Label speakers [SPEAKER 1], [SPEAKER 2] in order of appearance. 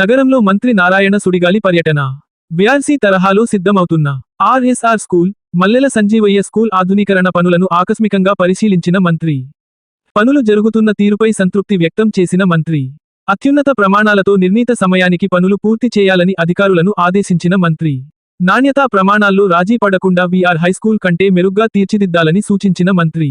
[SPEAKER 1] నగరంలో మంత్రి నారాయణ సుడిగాలి పర్యటన. బ్యాన్సీ తరహాలో సిద్ధమవుతున్న RSR school Mallela Sanjeevaiah school ఆధునీకరణ పనులను ఆకస్మికంగా పరిశీలించిన మంత్రి. పనులు జరుగుతున్న తీరుపై సంతృప్తి వ్యక్తం చేసిన మంత్రి. అత్యున్నత ప్రమాణాలతో నిర్ణీత సమయానికి పనులు పూర్తి చేయాలని అధికారులను ఆదేశించిన మంత్రి. నాణ్యతా ప్రమాణాల్లో రాజీ పడకుండా వీఆర్ హైస్కూల్ కంటే మెరుగ్గా తీర్చిదిద్దాలని సూచించిన మంత్రి.